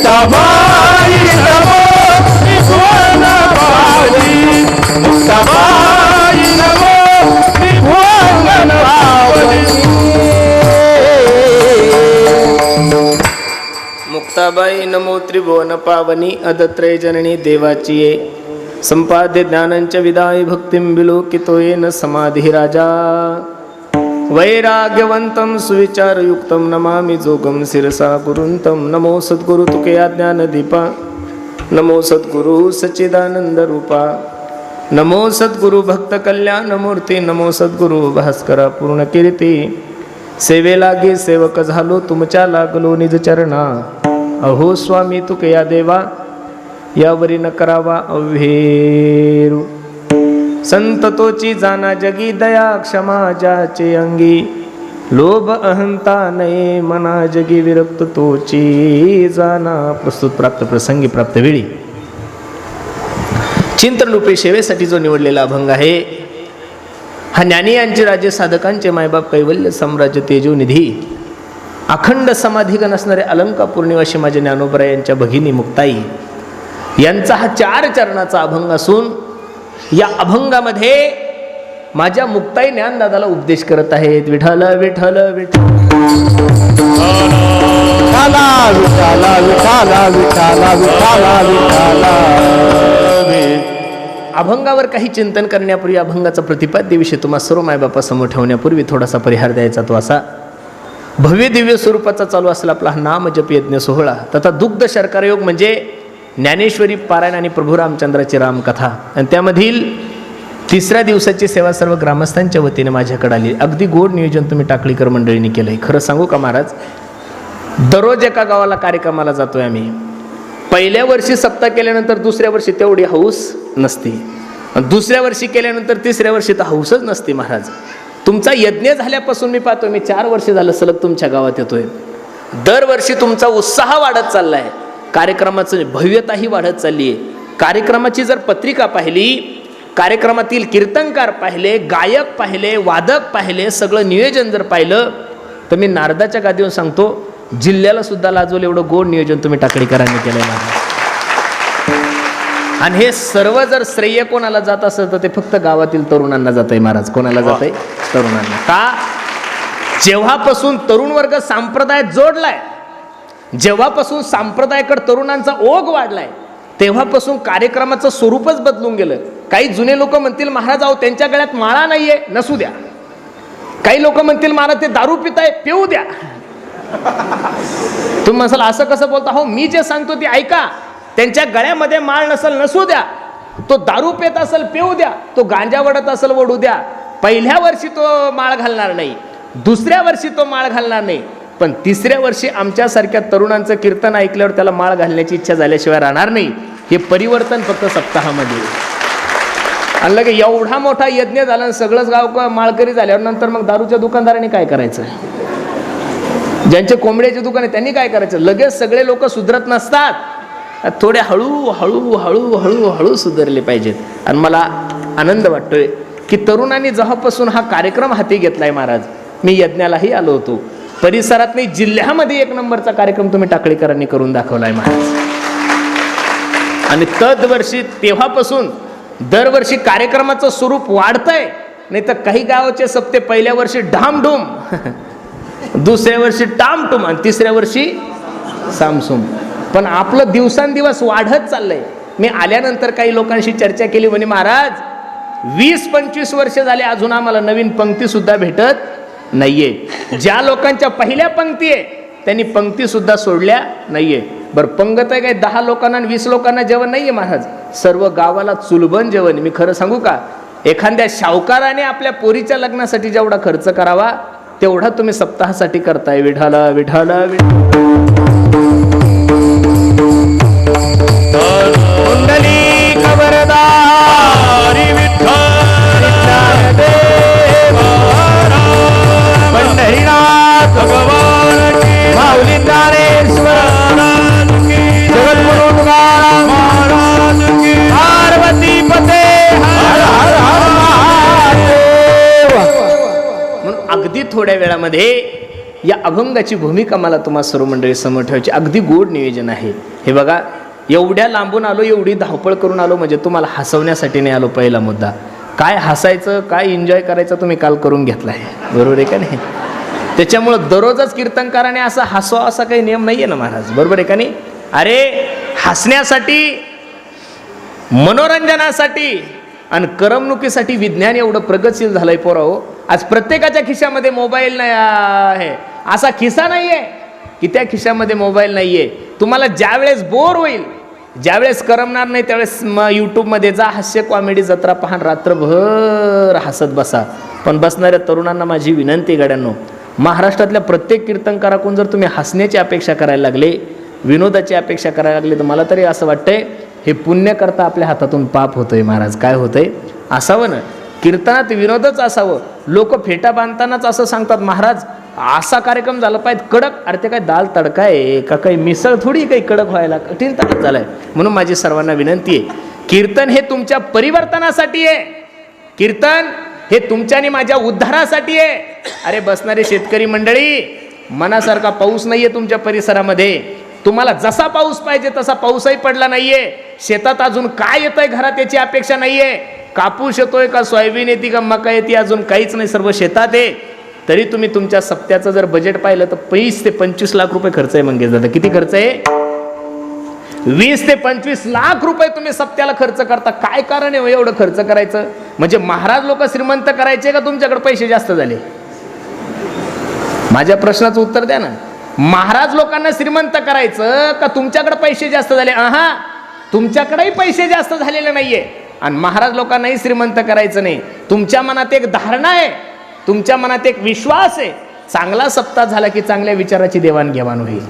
मुक्ताबाई नमो. त्रिभुवन पावनी मुक्ताबाई नमो. त्रिभुवन पावनी मुक्ताबाई नमो त्रिभुवन पावनी अदत्रय जननी देवाची संपाद्य ज्ञानांच्या विदाय भक्तिं विलोकितो येन समाधी राजा वैराग्यवंतं सुविचारयुक्तं नमामि जोगं शिरसा गुरुन्तं। नमो सद्गुरु तुके ज्ञानदीपा नमो सद्गुरु सच्चिदानंदरूपा नमो सद्गुरु भक्त कल्याणमूर्ती नमो सद्गुरु भास्करा पूर्ण कीर्ती सेवे लागे सेवक झालो तुमच्या लागलो निज चरणा। अहो स्वामी तुके या देवा यावरी न करावा अव्हेरू। संत तोची जाना जगी दया क्षमा ज्याचे अंगी. लोभ अहंता नये मना जगी विरक्त तोची जाना. प्रस्तुत प्राप्त प्रसंगी प्राप्त वेळी. चिंतनरूपी सेवेसाठी जो निवडलेला अभंग आहे हा ज्ञानी यांचे राज्य साधकांचे मायबाप कैवल्य साम्राज्य तेजोनिधी. अखंड समाधिगण असणारे अलंका निवासी माझे ज्ञानोबरा यांच्या भगिनी मुक्ताई. यांचा हा चार चरणाचा अभंग असून या अभंगामध्ये माझ्या मुक्ताई ज्ञानदादाला उपदेश करत आहेत. विठाला विठाला विठाला विठाला विठाला विठाला अभंगावर काही चिंतन करण्यापूर्वी अभंगाचा प्रतिपाद्य विषय तुम्हा सर्व मायबापासमोर ठेवण्यापूर्वी थोडासा परिहार द्यायचा तो असा. भव्य दिव्य स्वरूपाचा चालू असला आपला हा नाम जप यज्ञ सोहळा. तथा दुग्ध शर्कर योग म्हणजे ज्ञानेश्वरी पारायण आणि प्रभू रामचंद्राची रामकथा. आणि त्यामधील तिसऱ्या दिवसाची सेवा सर्व ग्रामस्थांच्या वतीने माझ्याकडे आली. अगदी गोड नियोजन तुम्ही टाकळीकर मंडळीने केलंय. खरं सांगू का महाराज? दररोज एका गावाला कार्यक्रमाला जातोय आम्ही. पहिल्या वर्षी सप्ताह केल्यानंतर दुसऱ्या वर्षी तेवढी हौस नसते. दुसऱ्या वर्षी केल्यानंतर तिसऱ्या वर्षी तर हौसच नसते महाराज. तुमचा यज्ञ झाल्यापासून मी पाहतोय मी चार वर्ष झालं सलग तुमच्या गावात येतोय. दरवर्षी तुमचा उत्साह वाढत चाललाय. कार्यक्रमाचं भव्यताही वाढत चालली आहे. कार्यक्रमाची जर पत्रिका पाहिली कार्यक्रमातील कीर्तनकार पाहिले गायक पाहिले वादक पाहिले सगळं नियोजन जर पाहिलं तर मी नारदाच्या गादीवर सांगतो जिल्ह्याला सुद्धा लाजवलं एवढं गोड नियोजन तुम्ही टाकडीकरांनी केलेलं आहे. आणि हे सर्व जर श्रेय कोणाला जात असेल तर ते फक्त गावातील तरुणांना जात आहे महाराज. कोणाला जात आहे तरुणांना. का? जेव्हापासून तरुण वर्ग सांप्रदायात जोडलाय जेव्हापासून सांप्रदायाकडे तरुणांचा ओघ वाढलाय तेव्हापासून कार्यक्रमाचं स्वरूपच बदलून गेलं. काही जुने लोक म्हणतील महाराज अहो त्यांच्या गळ्यात माळा नाहीये नसू द्या. काही लोक म्हणतील महाराज ते दारू पिताय पिऊ द्या. तुम्ही म्हणाल असं कसं बोलता? हो मी जे सांगतो ते ऐका. त्यांच्या गळ्यामध्ये माळ नसल नसू द्या. तो दारू पेत असेल पिऊ द्या. तो गांजा वडत असेल वडू द्या. पहिल्या वर्षी तो माळ घालणार नाही. दुसऱ्या वर्षी तो माळ घालणार नाही. पण तिसऱ्या वर्षी आमच्यासारख्या तरुणांचं कीर्तन ऐकल्यावर त्याला माळ घालण्याची इच्छा झाल्याशिवाय राहणार नाही. हे परिवर्तन फक्त सप्ताहामध्ये. आणलं आणि लगे एवढा मोठा यज्ञ झाला आणि सगळंच गाव माळकरी झाल्यावर नंतर मग दारूच्या दुकानदारांनी काय करायचं? ज्यांचे कोंबड्याचे दुकान आहे त्यांनी काय करायचं? लगेच सगळे लोक सुधरत नसतात. थोडे हळू हळू हळू हळू हळू सुधारले पाहिजेत. आणि मला आनंद वाटतोय की तरुणांनी जेव्हापासून हा कार्यक्रम हाती घेतलाय महाराज मी यज्ञालाही आलो होतो. परिसरात नाही जिल्ह्यामध्ये एक नंबरचा कार्यक्रम तुम्ही टाकळीकरांनी करून दाखवलाय महाराज. आणि तदवर्षी तेव्हापासून दरवर्षी कार्यक्रमाचं स्वरूप वाढतंय. नाही तर काही गावाचे सप्ते पहिल्या वर्षी ढामढूम दुसऱ्या वर्षी टामटुम आणि तिसऱ्या वर्षी सामसूम. पण आपलं दिवसांदिवस वाढत चाललंय. मी आल्यानंतर काही लोकांशी चर्चा केली म्हणे महाराज वीस पंचवीस वर्ष झाले अजून आम्हाला नवीन पंक्ती सुद्धा भेटत नाहीये. ज्या लोकांच्या पहिल्या पंक्ती आहे त्यांनी पंक्ती सुद्धा सोडल्या नाहीये. बरं पंगत आहे काय? दहा लोकांना आणि वीस लोकांना जेवण नाहीये महाराज. सर्व गावाला चुलबन जेवण. मी खरं सांगू का? एखाद्या शावकाराने आपल्या पोरीच्या लग्नासाठी जेवढा खर्च करावा तेवढा तुम्ही सप्ताहासाठी करताय. विठाला विठाला कुंडली भगवान की माऊली ज्ञानेश्वर जगद्गुरु तुकाराम महाराज की पार्वती पते. हर हर हर महादेव. म्हणून अगदी थोड्या वेळामध्ये या अभंगाची भूमिका मला तुम्हा सर्व मंडळी समोर ठेवायची. अगदी गोड नियोजन आहे. हे बघा एवढ्या लांबून आलो एवढी धावपळ करून आलो म्हणजे तुम्हाला हसवण्यासाठी नाही आलो पहिला मुद्दा. काय हसायचं काय एन्जॉय करायचं तुम्ही काल करून घेतला आहे बरोबर आहे का नाही? त्याच्यामुळं दररोजच कीर्तनकाराने असा हसवा असा काही नियम नाही आहे ना महाराज. बरोबर आहे का नाही? अरे हसण्यासाठी मनोरंजनासाठी आणि करमणुकीसाठी विज्ञान एवढं प्रगतशील झालंय पोराहो आज प्रत्येकाच्या खिशामध्ये मोबाईल नाही आहे. असा खिसा नाही आहे की त्या खिशामध्ये मोबाईल नाही आहे तुम्हाला ज्यावेळेस बोर होईल ज्यावेळेस करमणार नाही त्यावेळेस यूट्यूबमध्ये जा हास्य कॉमेडी जत्रा पाहून रात्रभर हसत बसा. पण बसणाऱ्या तरुणांना माझी विनंती गड्यांनो महाराष्ट्रातल्या प्रत्येक कीर्तनकाराकडून जर तुम्ही हसण्याची अपेक्षा करायला लागले विनोदाची अपेक्षा करायला लागली तर मला तरी असं वाटतंय हे पुण्य करता आपल्या हातातून पाप होतंय महाराज. काय होतंय? असावं ना. कीर्तनात विनोदच असावं. लोक फेटा बांधतानाच असं सांगतात महाराज असा कार्यक्रम झाला पाहिजे कडक. अरे ते काय दाल तडका आहे का काही मिसळ थोडी काही कडक व्हायला कठीण तडक झालाय. म्हणून माझी सर्वांना विनंती आहे कीर्तन हे तुमच्या परिवर्तनासाठी आहे. कीर्तन हे तुमच्या माझ्या उद्धारासाठी आहे. अरे बसणारे शेतकरी मंडळी मनासारखा पाऊस नाही आहे तुमच्या परिसरामध्ये. तुम्हाला जसा पाऊस पाहिजे तसा पाऊसही पडला नाहीये. शेतात अजून काय येतंय घरात याची अपेक्षा नाहीये. कापूस येतोय का सोयाबीन येते का मका येते अजून काहीच नाही सर्व शेतात आहे. तरी तुम्ही तुमच्या सप्त्याचं जर बजेट पाहिलं तर पैस ते पंचवीस लाख रुपये खर्च आहे मंगेश दादा किती खर्च आहे? वीस ते पंचवीस लाख रुपये तुम्ही सप्त्याला खर्च करता. काय कारण आहे हो एवढं खर्च करायचं? म्हणजे महाराज लोक श्रीमंत करायचे का तुमच्याकडे पैसे जास्त झाले? माझ्या प्रश्नाचं उत्तर द्या ना. महाराज लोकांना श्रीमंत करायचं का तुमच्याकडे पैसे जास्त झाले? आहा तुमच्याकडेही पैसे जास्त झालेले नाहीये. आणि महाराज लोकांनाही श्रीमंत करायचं नाही. तुमच्या मनात एक धारणा आहे. तुमच्या मनात एक विश्वास आहे. चांगला सप्ताह झाला की चांगल्या विचाराची देवाणघेवाण होईल.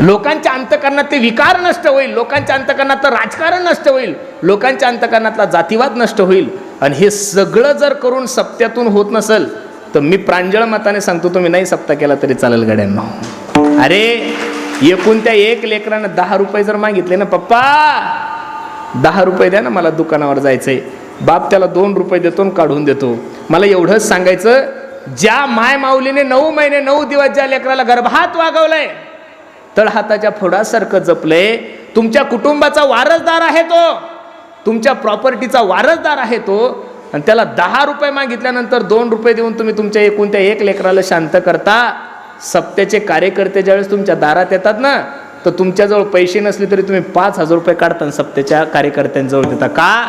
लोकांच्या अंतकरणात ते विकार नष्ट होईल लोकांच्या अंतकरणात राजकारण नष्ट होईल लोकांच्या अंतकरणातला जातीवाद नष्ट होईल. आणि हे सगळं जर करून सप्त्यातून होत नसेल तर मी प्रांजळ मताने सांगतो तुम्ही नाही सप्ता केला तरी चालेल गड्यांना. अरे एकूण त्या एक लेकरानं दहा रुपये जर मागितले ना पप्पा! दहा रुपये द्या ना मला दुकानावर जायचंय. बाप त्याला दोन रुपये देतो काढून देतो. मला एवढंच सांगायचं ज्या माय माऊलीने नऊ महिने नऊ दिवस ज्या लेकराला गर्भात वागवलंय तळहाताच्या फोडासारखं जपलंय तुमच्या कुटुंबाचा वारसदार आहे तो. तुमच्या प्रॉपर्टीचा वारसदार आहे तो. आणि त्याला दहा रुपये मागितल्यानंतर दोन रुपये देऊन तुम्ही तुमच्या एकूण त्या एक लेकराला शांत करता. सप्त्याचे कार्यकर्ते ज्यावेळेस तुमच्या दारात येतात ना तर तुमच्याजवळ पैसे नसले तरी तुम्ही पाच हजार रुपये काढता आणि सप्त्याच्या कार्यकर्त्यांजवळ देता. का?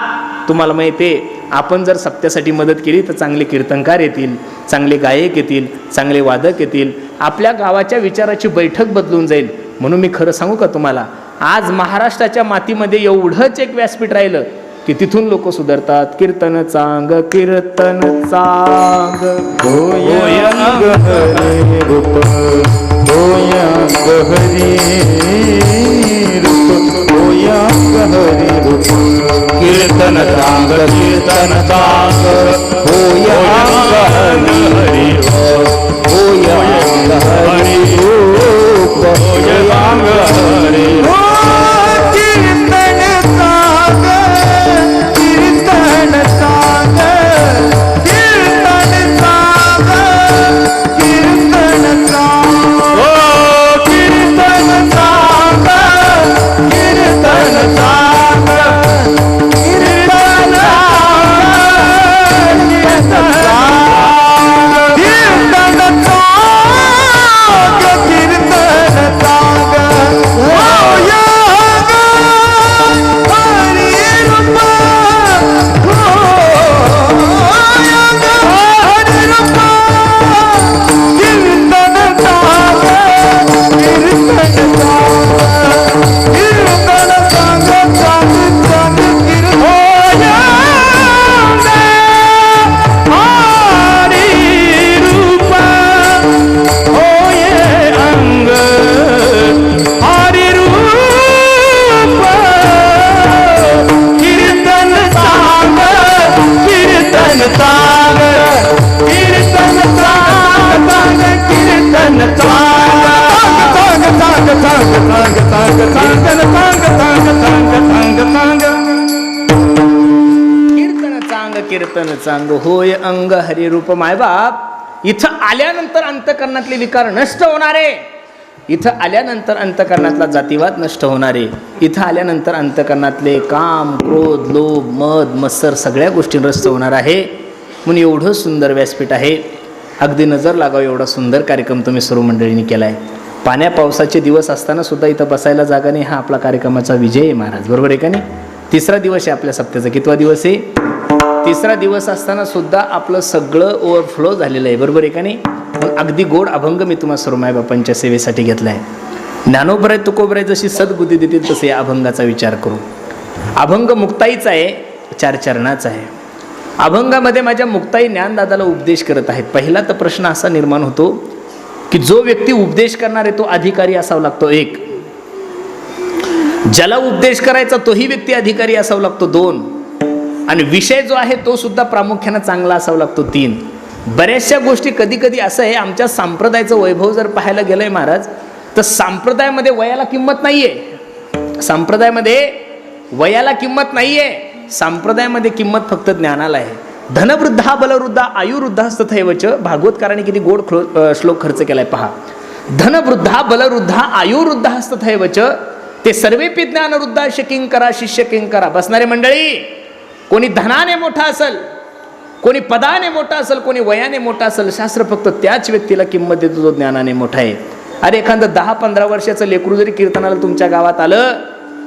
तुम्हाला माहिती आहे आपण जर सप्त्यासाठी मदत केली तर चांगले कीर्तनकार येतील चांगले गायक येतील चांगले वादक येतील. आपल्या गावाच्या विचाराची बैठक बदलून जाईल. म्हणून मी खरं सांगू का तुम्हाला? आज महाराष्ट्राच्या मातीमध्ये एवढंच एक व्यासपीठ राहिलं की तिथून लोक सुधारतात. कीर्तन चांग कीर्तन चांग. होय अंग रूप होय रूप कीर्तन चांग कीर्तन चांग होय अंग हरी रूप होय अंग हरी रूप होय अंग कीर्तन चांग होय अंग हरिरूप मायबाप इथं आल्यानंतर अंतकरणातले विकार नष्ट होणार आहे. इथं आल्यानंतर अंतकरणातला जातीवाद नष्ट होणार आहे. इथं आल्यानंतर अंतकरणातले काम क्रोध लोभ मद मत्सर सगळ्या गोष्टी नष्ट होणार आहे. म्हणून एवढं सुंदर व्यासपीठ आहे. अगदी नजर लागावं एवढा सुंदर कार्यक्रम तुम्ही सर्व मंडळींनी केला आहे पाण्या पावसाचे दिवस असताना सुद्धा इथं बसायला जागा नाही. हा आपला कार्यक्रमाचा विजय आहे महाराज. बरोबर आहे का नाही? तिसरा दिवस आहे आपल्या सप्त्याचा कितवा दिवस आहे? तिसरा दिवस असताना सुद्धा आपलं सगळं ओव्हरफ्लो झालेलं आहे. बरोबर आहे का नाही? मग अगदी गोड अभंग मी तुम्हाला सर्व मायबापांच्या सेवेसाठी घेतला आहे ज्ञानोबराय तुकोबराय जशी सद्बुद्धी देतील तसे या अभंगाचा विचार करू. अभंग मुक्ताईचा आहे चार चरणाचा आहे. अभंगामध्ये माझ्या मुक्ताई ज्ञानदादाला उपदेश करत आहेत. पहिला तर प्रश्न असा निर्माण होतो की जो व्यक्ती उपदेश करणार आहे तो अधिकारी असावा लागतो. एक. ज्याला उपदेश करायचा तोही व्यक्ती अधिकारी असावा लागतो. दोन. आणि विषय जो आहे तो सुद्धा प्रामुख्यानं चांगला असावा लागतो तीन. बऱ्याचशा गोष्टी कधी कधी असं आहे आमच्या संप्रदायाचं वैभव जर पाहायला गेलंय महाराज तर संप्रदायामध्ये वयाला किंमत नाहीये. संप्रदायामध्ये वयाला किंमत नाहीये. संप्रदायामध्ये किंमत फक्त ज्ञानाला आहे. धनवृद्धा बलवृद्धा आयुवृद्धा तथैवच भागवतकाराने किती गोड श्लोक खर्च केलाय पहा. धनवृद्धा बलवृद्धा आयुवृद्धा तथैवच ते सर्वेपी ज्ञानवृद्धा किंकरा शिष्य किंकरा बसणारे मंडळी कोणी धनाने मोठा असेल कोणी पदाने मोठा असेल कोणी वयाने मोठा असेल शास्त्र फक्त त्याच व्यक्तीला किंमत देतो जो ज्ञानाने मोठा आहे. अरे एखादं दहा पंधरा वर्षाचं लेकरू जरी कीर्तनाला तुमच्या गावात आलं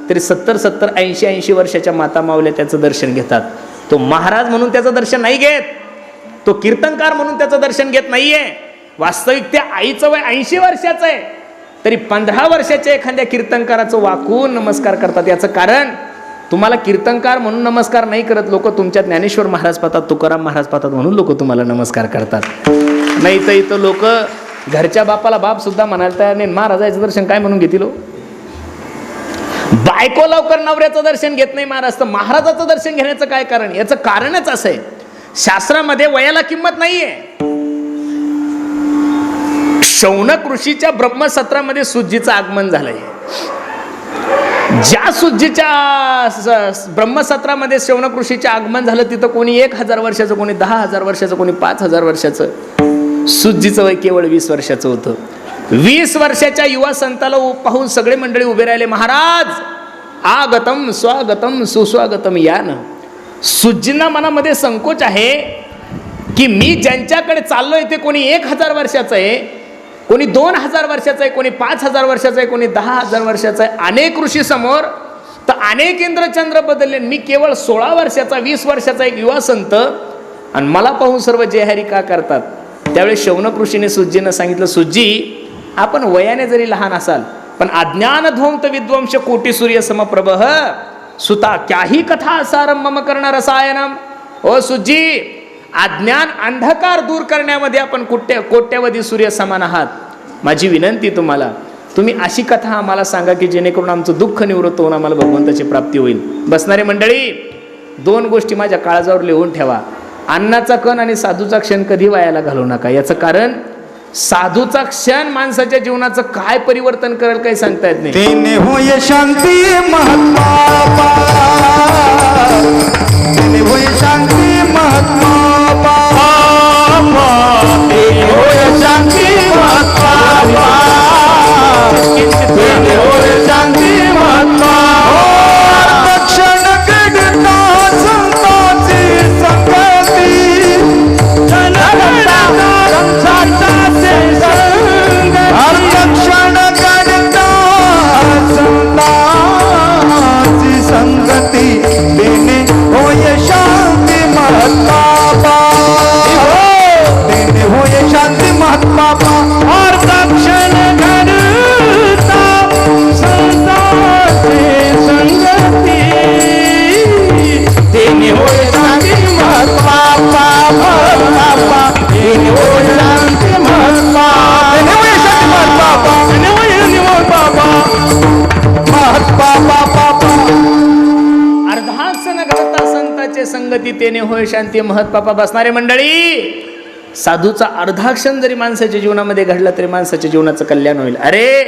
तरी सत्तर सत्तर ऐंशी ऐंशी वर्षाच्या माता मावल्या त्याचं दर्शन घेतात. तो महाराज म्हणून त्याचं दर्शन नाही घेत. तो कीर्तनकार म्हणून त्याचं दर्शन घेत नाहीये. वास्तविक त्या आईचं वय ऐंशी वर्षाचं आहे. तरी पंधरा वर्षाच्या एखाद्या कीर्तनकाराचं वाकून नमस्कार करतात. याचं कारण तुम्हाला कीर्तनकार म्हणून नमस्कार नाही करत लोक तुमच्या ज्ञानेश्वर महाराज पाहतात तुकाराम महाराज पाहतात म्हणून लोक तुम्हाला नमस्कार करतात. नाही तर इथं लोक घरच्या बापाला बाप सुद्धा म्हणायला तयार नाही महाराजाचं दर्शन काय म्हणून घेतील हो? बायको लवकर नवऱ्याचं दर्शन घेत नाही महाराज तर महाराजाचं दर्शन घेण्याचं काय कारण? याचं कारणच असं आहे. शास्त्रामध्ये वयाला किंमत नाहीये. शौनक ऋषीच्या ब्रह्मसत्रामध्ये सुजीचं आगमन झालंय. ज्या सुज्जीच्या ब्रह्मसत्रामध्ये शौनक आगमन झालं तिथं कोणी एक हजार वर्षाचं कोणी दहा हजार वर्षाचं कोणी पाच हजार वर्षाचं. सुज्जीचं वय केवळ वीस वर्षाचं होतं. वीस वर्षाच्या युवा संताला उ- पाहून सगळे मंडळी उभे राहिले महाराज आगतम स्वागतम सुस्वागतम या ना. सुजींना मनामध्ये संकोच आहे की मी ज्यांच्याकडे चाललोय ते कोणी एक हजार वर्षाचं आहे कोणी दोन हजार वर्षाचं आहे कोणी पाच हजार वर्षाचं आहे कोणी दहा हजार वर्षाचं आहे. अनेक ऋषी समोर तर अनेक इंद्रचंद्र बदलले. मी केवळ सोळा वर्षाचा वीस वर्षाचा एक युवा संत आणि मला पाहून सर्व जयहरी का करतात? त्यावेळी शौनक ऋषीने सुज्जीनं सांगितलं सुज्जी आपण वयाने जरी लहान असाल पण अज्ञान ध्वंत विद्वंश कोटी सूर्य समप्रभ सुता क्याही कथा असारंभ मम करणं रसायनम. ओ सुज्जी अज्ञान अंधकार दूर करण्यामध्ये आपण कुठ्या कोट्यवधी सूर्य समान आहात? माझी विनंती तुम्हाला तुम्ही अशी कथा आम्हाला सांगा की जेणेकरून आमचं दुःख निवृत्त होऊन आम्हाला भगवंताची प्राप्ती होईल. बसणारे मंडळी दोन गोष्टी माझ्या काळजावर लिहून ठेवा. अन्नाचा कण आणि साधूचा क्षण कधी वायाला घालू नका. याचं कारण साधूचा क्षण माणसाच्या जीवनाचं काय परिवर्तन करेल काही सांगता येत नाही. तेने होय शांती महात्मा तेने होय शांती महात्मा घडता संगती तेने होय शांती महत्पापा बसणारे मंडळी. साधूचा अर्धाक्षण जरी माणसाच्या जीवनामध्ये घडला तरी माणसाच्या जीवनाचं कल्याण होईल. अरे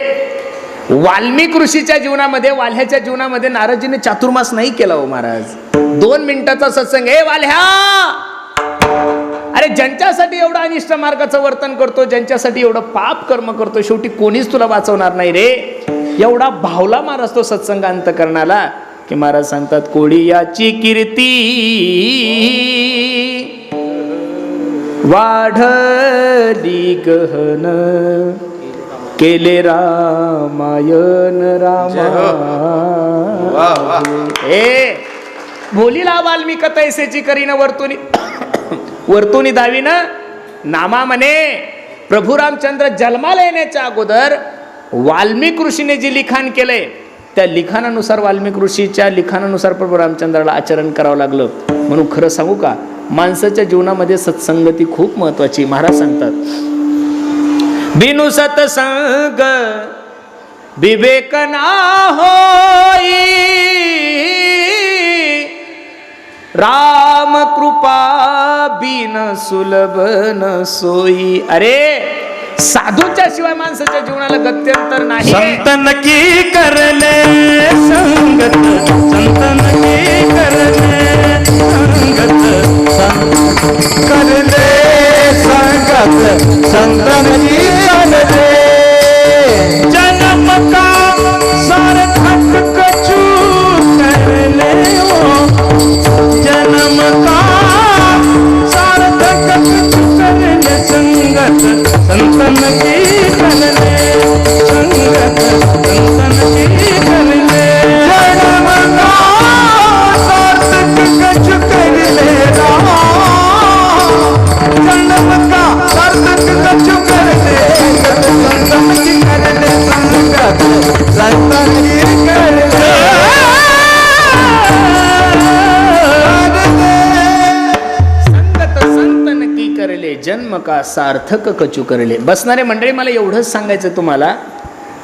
वाल्मिक ऋषीच्या जीवनामध्ये वाल्ह्याच्या जीवनामध्ये नाराजीने चातुर्मास नाही केला हो महाराज. दोन मिनिटाचा सत्संग. हे वाल्ह्या! अरे ज्यांच्यासाठी एवढं अनिष्ट मार्गाचं वर्तन करतो ज्यांच्यासाठी एवढं पाप कर्म करतो शेवटी कोणीच तुला वाचवणार नाही रे. एवढा भावला महाराज तो सत्संग अंत करणाला की महाराज सांगतात कोळी याची कीर्ती वाढली गहन. केले रामायण रामा ए बोलीला वाल्मिक तैसेची करीन वर्तुनी. वर्तुनी दावीन नामा म्हणे प्रभू रामचंद्र जन्माला येण्याच्या अगोदर वाल्मिक ऋषीने जे लिखाण केलंय त्या लिखाणानुसार वाल्मिक ऋषीच्या लिखाणानुसार प्रभू रामचंद्राला आचरण करावं लागलं. म्हणून खरं सांगू का? माणसाच्या जीवनामध्ये सत्संगती खूप महत्वाची महाराज सांगतात. बिनु सत्संग विवेक ना होई राम कृपा बिन सुलभ न सोई. अरे साधूंच्या शिवाय माणसाच्या जीवनाला गत्यंतर नाही. संत नक्की करले संगत संत नक्की करले संगत करले संगत संतन नक्की का सार्थक कचू करले? बसणारे मंडळी मला एवढंच सांगायचं तुम्हाला.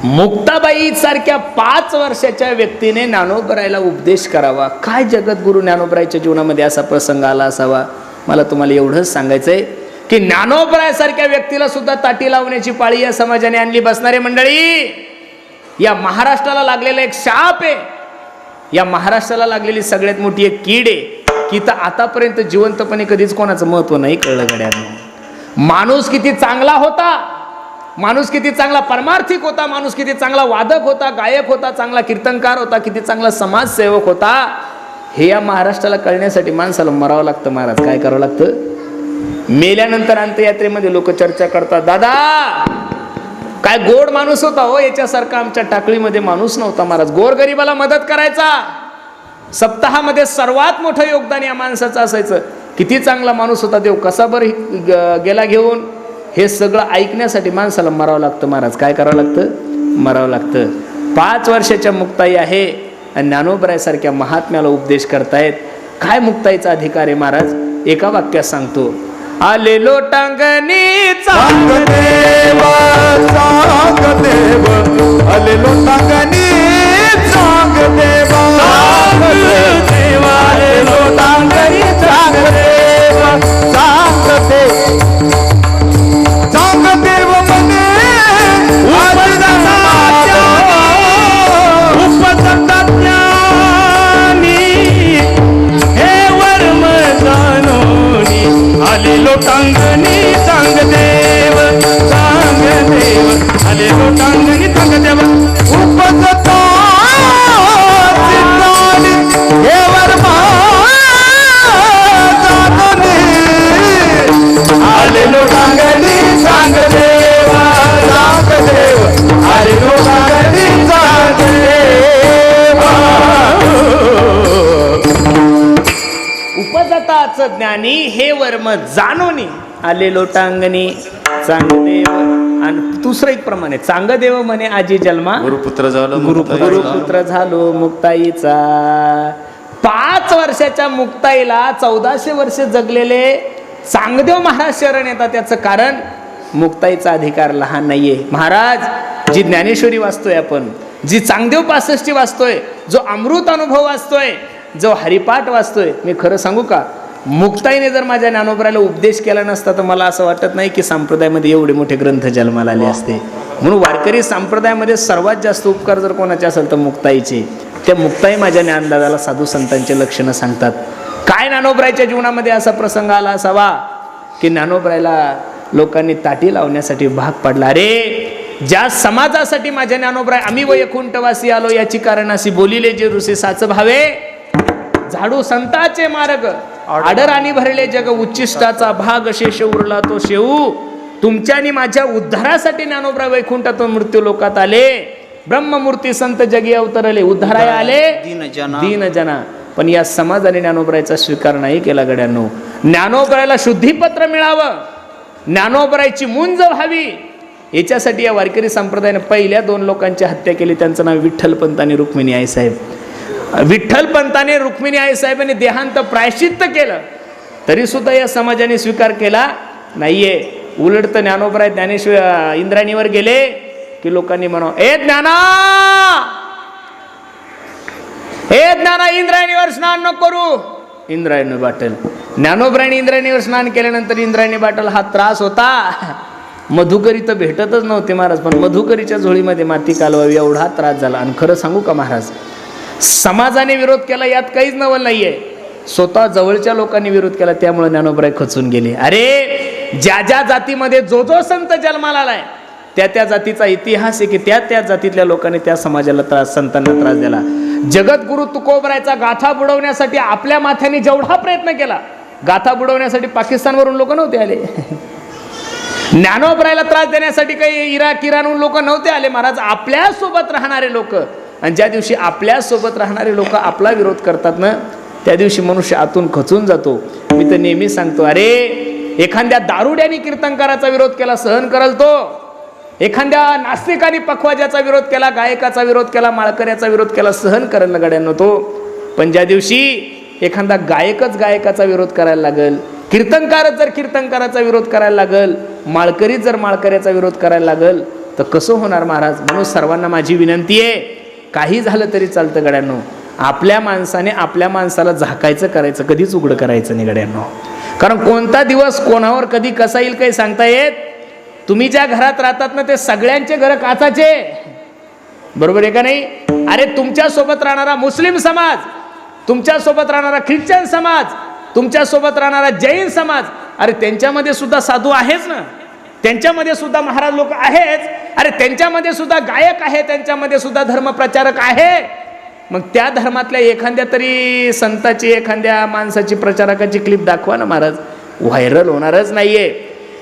मुक्ताबाई सारख्या पाच वर्षाच्या व्यक्तीने ज्ञानोबरायला उपदेश करावा. काय जगद्गुरु ज्ञानोबरायच्या जीवनामध्ये असा प्रसंग आला असावा? मला तुम्हाला एवढंच सांगायचं आहे की ज्ञानोबरायासारख्या व्यक्तीला सुद्धा ताटी लावण्याची पाळी या समाजाने आणली. बसणारे मंडळी या महाराष्ट्राला लागलेला एक शाप आहे. या महाराष्ट्राला लागलेली सगळ्यात मोठी एक कीड आहे की तर आतापर्यंत जिवंतपणे कधीच कोणाचं महत्त्व नाही कळलं गड्यांना. माणूस किती चांगला होता माणूस किती चांगला परमार्थिक होता माणूस किती चांगला वादक होता गायक होता चांगला कीर्तनकार होता किती चांगला समाजसेवक होता हे या महाराष्ट्राला कळण्यासाठी माणसाला मरावं लागतं महाराज. काय करावं लागतं? मेल्यानंतर अंत्ययात्रेमध्ये लोक चर्चा करतात दादा काय गोड माणूस होता हो याच्यासारखा आमच्या टाकळीमध्ये माणूस नव्हता महाराज. गोरगरिबाला मदत करायचा. सप्ताहामध्ये सर्वात मोठं योगदान या माणसाचं असायचं. किती चांगला माणूस होता देव कसा बरं ग- गेला घेऊन? हे सगळं ऐकण्यासाठी माणसाला मरावं लागतं महाराज. काय करावं लागतं? मरावं लागतं. पाच वर्षाच्या मुक्ताई आहे आणि ज्ञानोबरायसारख्या महात्म्याला उपदेश करतायत. काय मुक्ताईचा अधिकार आहे महाराज? एका वाक्यात सांगतो. आले लोटांगणी सांग देव देवा देव आले लोटांगणी सांग आले लोटांगणी सांग देव सांग देव आले हो सांग ज्ञानी हे वर्म जाणोनी. आले लोटांगणी चांगदेव. आणि दुसरं एक प्रमाणे चांगदेव म्हणे आजी जन्मा. गुरुपुत्र झालं गुरुपुत्र झालो मुक्ताईचा. पाच वर्षाच्या मुक्ताईला चौदाशे वर्ष जगलेले चांगदेव महाराज शरण येतात. त्याचं कारण मुक्ताईचा अधिकार लहान नाहीये. महाराज जी ज्ञानेश्वरी वाचतोय आपण जी चांगदेव पासष्टी वाचतोय जो अमृत अनुभव वाचतोय जो हरिपाठ वाचतोय मी खरं सांगू का? मुक्ताईने जर माझ्या ज्ञानोबराला उपदेश केला नसता तर मला असं वाटत नाही की संप्रदायामध्ये एवढे मोठे ग्रंथ जन्माला आले असते. म्हणून वारकरी संप्रदायामध्ये सर्वात जास्त उपकार जर कोणाचे असेल तर मुक्ताईचे. त्या मुक्ताई माझ्या ज्ञानदादाला साधू संतांचे लक्षणं सांगतात. काय ज्ञानोबरायच्या जीवनामध्ये असा प्रसंग आला असावा? की ज्ञानोबरायला लोकांनी ताटी लावण्यासाठी भाग पडला. अरे ज्या समाजासाठी माझ्या ज्ञानोबराय आम्ही वयकुंठवासी आलो याची कारण अशी बोलिले जे ऋषी साच भावे झाडू संताचे मार्ग. आडराने भरले जग उच्चिष्टाचा भाग शेष उरला तो शेऊ. तुमच्या आणि माझ्या उद्धारासाठी ज्ञानोबरा वैकुंठातून मृत्यू लोकात आले. ब्रह्ममूर्ती संत जगी अवतरले. उद्धाराय आले. दीनजना. दीन जना. पण या समाजाने ज्ञानोबरायचा स्वीकार नाही केला गड्यांनो. ज्ञानोबरायला शुद्धीपत्र मिळावं. ज्ञानोबरायची मुंज व्हावी. याच्यासाठी या वारकरी संप्रदायाने पहिल्या दोन लोकांची हत्या केली. त्यांचं नाव विठ्ठल पंत आणि रुक्मिणी आई साहेब. विठ्ठल पंताने रुक्मिणी आई साहेबांनी देहांत प्रायश्चित्त केलं. तरी सुद्धा या समाजाने स्वीकार केला नाहीये. उलट तर ज्ञानोबराय ज्ञानेश्वर इंद्राणीवर गेले की लोकांनी म्हणा ए ज्ञाना! हे ज्ञाना इंद्रायणीवर स्नान न करू. इंद्रायणी बाटल. ज्ञानोबरायणी इंद्रायणीवर स्नान केल्यानंतर इंद्रायणी बाटल हा त्रास होता. मधुकरी तर भेटतच नव्हते महाराज पण मधुकरीच्या झोळीमध्ये माती कालवावी एवढा त्रास झाला. आणि खरं सांगू का महाराज समाजाने विरोध केला यात काहीच नवल नाहीये. स्वतः जवळच्या लोकांनी विरोध केला त्यामुळे ज्ञानोबराय खचून गेले. अरे ज्या ज्या जातीमध्ये जो जो संत जन्माला आलाय त्या त्या जातीचा इतिहास आहे की त्या त्या जातीतल्या लोकांनी त्या समाजाला त्रास संतांना त्रास दिला. जगद्गुरु तुकोबरायचा गाथा बुडवण्यासाठी आपल्या माथ्याने जेवढा प्रयत्न केला गाथा बुडवण्यासाठी पाकिस्तानवरून लोक नव्हते आले. ज्ञानोबरायला त्रास देण्यासाठी काही इराक इराणहून लोक नव्हते आले. महाराज आपल्यासोबत राहणारे लोक आणि ज्या दिवशी आपल्यासोबत राहणारे लोक आपला विरोध करतात ना त्या दिवशी मनुष्य आतून खचून जातो. मी तर नेहमी सांगतो अरे एखाद्या दारुड्याने कीर्तनकाराचा विरोध केला सहन करल तो. एखाद्या नास्तिकाने पखवाजाचा विरोध केला गायकाचा विरोध केला माळकऱ्याचा विरोध केला सहन करेल गाड्यांनो तो. पण ज्या दिवशी एखादा गायकच गायकाचा विरोध करायला लागल कीर्तनकारच जर कीर्तनकाराचा विरोध करायला लागल माळकरीच जर माळकऱ्याचा विरोध करायला लागल तर कसं होणार महाराज? म्हणून सर्वांना माझी विनंती आहे काही झालं तरी चालतं गड्यांनो. आपल्या माणसाने आपल्या माणसाला झाकायचं करायचं कधीच उघडं करायचं नाही गड्यांनो. कारण कोणता दिवस कोणावर कधी कसा येईल काही सांगता येत? तुम्ही ज्या घरात राहतात ना ते सगळ्यांचे घर काचाचे. बरोबर आहे का नाही? अरे तुमच्यासोबत राहणारा मुस्लिम समाज तुमच्यासोबत राहणारा ख्रिश्चन समाज तुमच्यासोबत राहणारा जैन समाज अरे त्यांच्यामध्ये सुद्धा साधू आहेच ना. त्यांच्यामध्ये सुद्धा महाराज लोक आहेच. अरे त्यांच्यामध्ये सुद्धा गायक आहे त्यांच्यामध्ये सुद्धा धर्मप्रचारक आहे. मग त्या धर्मातल्या एखाद्या तरी संताची एखाद्या माणसाची प्रचारकाची क्लिप दाखवा ना महाराज. व्हायरल होणारच नाहीये.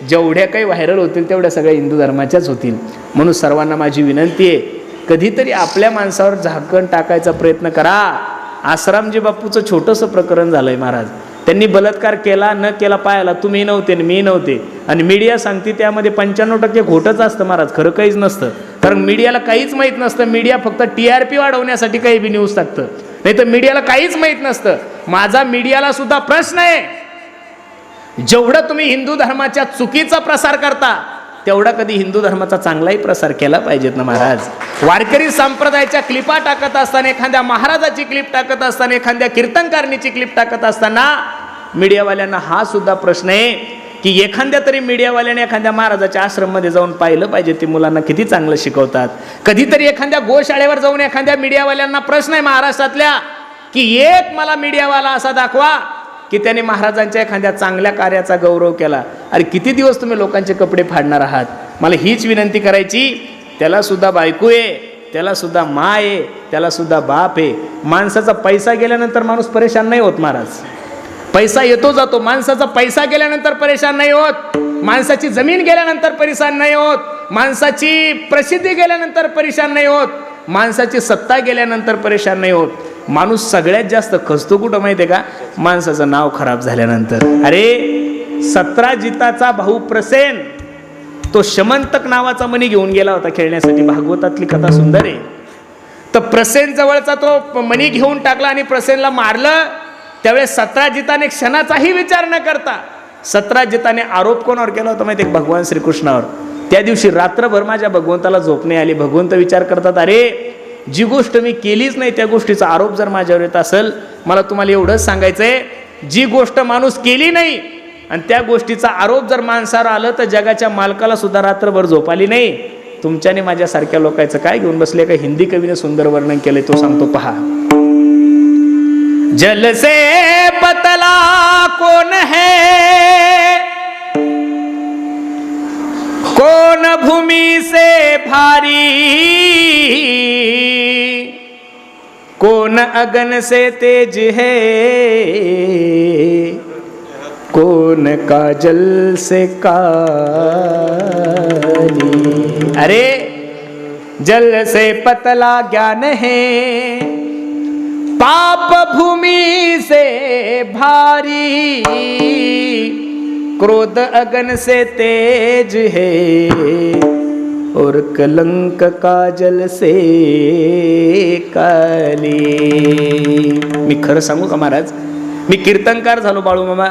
जेवढ्या काही व्हायरल होतील तेवढ्या सगळ्या हिंदू धर्माच्याच होतील. म्हणून सर्वांना माझी विनंती आहे कधीतरी आपल्या माणसावर झाकण टाकायचा प्रयत्न करा. आसारामजी बापूचं छोटंसं प्रकरण झालंय महाराज. त्यांनी बलात्कार केला न केला पायाला तुम्ही नव्हते आणि मी नव्हते. आणि मीडिया सांगते त्यामध्ये पंच्याण्णव टक्के खोटंच असतं महाराज खरं काहीच नसतं. कारण मीडियाला काहीच माहीत नसतं मीडिया फक्त टी आर पी वाढवण्यासाठी काही बी न्यूज टाकतं. नाही तर मीडियाला काहीच माहीत नसतं. माझा मीडियाला सुद्धा प्रश्न आहे. जेवढं तुम्ही हिंदू धर्माच्या चुकीचा प्रसार करता तेवढा कधी हिंदू धर्माचा चांगलाही प्रसार केला पाहिजेत ना महाराज? वारकरी संप्रदायाच्या क्लिपा टाकत असताना एखाद्या महाराजाची क्लिप टाकत असताना एखाद्या कीर्तनकारणीची क्लिप टाकत असताना मीडियावाल्यांना हा सुद्धा प्रश्न आहे की एखाद्या तरी मीडियावाल्याने एखाद्या महाराजाच्या आश्रममध्ये जाऊन पाहिलं पाहिजे ते मुलांना किती चांगलं शिकवतात. कधीतरी एखाद्या गोशाळेवर जाऊन एखाद्या मीडियावाल्यांना प्रश्न आहे महाराष्ट्रातल्या की एक मला मीडियावाला असा दाखवा की त्याने महाराजांच्या एखाद्या चांगल्या कार्याचा गौरव केला. अरे किती दिवस तुम्ही लोकांचे कपडे फाडणार आहात? मला हीच विनंती करायची त्याला सुद्धा बायको आहे त्याला सुद्धा माय आहे त्याला सुद्धा बाप आहे. माणसाचा पैसा गेल्यानंतर माणूस परेशान नाही होत महाराज. पैसा येतो जातो माणसाचा पैसा गेल्यानंतर परेशान नाही होत. माणसाची जमीन गेल्यानंतर परेशान नाही होत. माणसाची प्रसिद्धी गेल्यानंतर परेशान नाही होत. माणसाची सत्ता गेल्यानंतर परेशान नाही होत. माणूस सगळ्यात जास्त खचतो कुठं माहितीये का? माणसाचं नाव खराब झाल्यानंतर. अरे सत्राजिताचा भाऊ प्रसेन तो शमंतक नावाचा मणी घेऊन गेला होता खेळण्यासाठी. भागवतातली कथा सुंदर आहे. तर प्रसेन जवळचा तो मणी घेऊन टाकला आणि प्रसेनला मारलं. त्यावेळेस सत्राजिताने क्षणाचाही विचार न करता सत्राजिताने आरोप कोणावर केला होता माहिती आहे भगवान श्रीकृष्णावर. त्या दिवशी रात्रभर माझ्या भगवंताला झोपणे आली. भगवंत विचार करतात अरे जी गोष्ट मी केलीच नाही त्या गोष्टीचा आरोप जर माझ्यावर येत असेल मला तुम्हाला एवढंच सांगायचंय जी गोष्ट माणूस केली नाही आणि त्या गोष्टीचा आरोप जर माणसावर आलं तर जगाच्या मालकाला सुद्धा रात्रभर झोप आली नाही. तुमच्याने माझ्यासारख्या लोकांचं काय घेऊन बसले? का हिंदी कवीने सुंदर वर्णन केलंय तो सांगतो पहा. जलसे पतला कोण है? कोण भूमि से भारी? कोण अगन से तेज है? कौन काजल से काली? अरे जल से पतला ज्ञान है। पाप भूमि से भारी। क्रोध अगन से तेज है। और कलंक काजल से काली। मी खरं सांगू का महाराज? मी कीर्तनकार झालो बाळू मामा.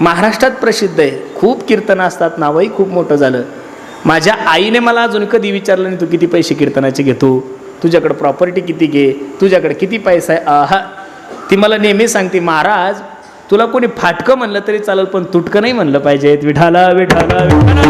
महाराष्ट्रात प्रसिद्ध आहे. खूप कीर्तनं असतात नावही खूप मोठं झालं. माझ्या आईने मला अजून कधी विचारलं नाही तू किती पैसे कीर्तनाचे घेतो? तुझ्याकडं प्रॉपर्टी किती घे? तुझ्याकडे किती पैसा आहे? हा ती मला नेहमी सांगते महाराज तुला कोणी फाटकं म्हणलं तरी चालेल पण तुटकं नाही म्हणलं पाहिजे विठाला विठाला विठाला.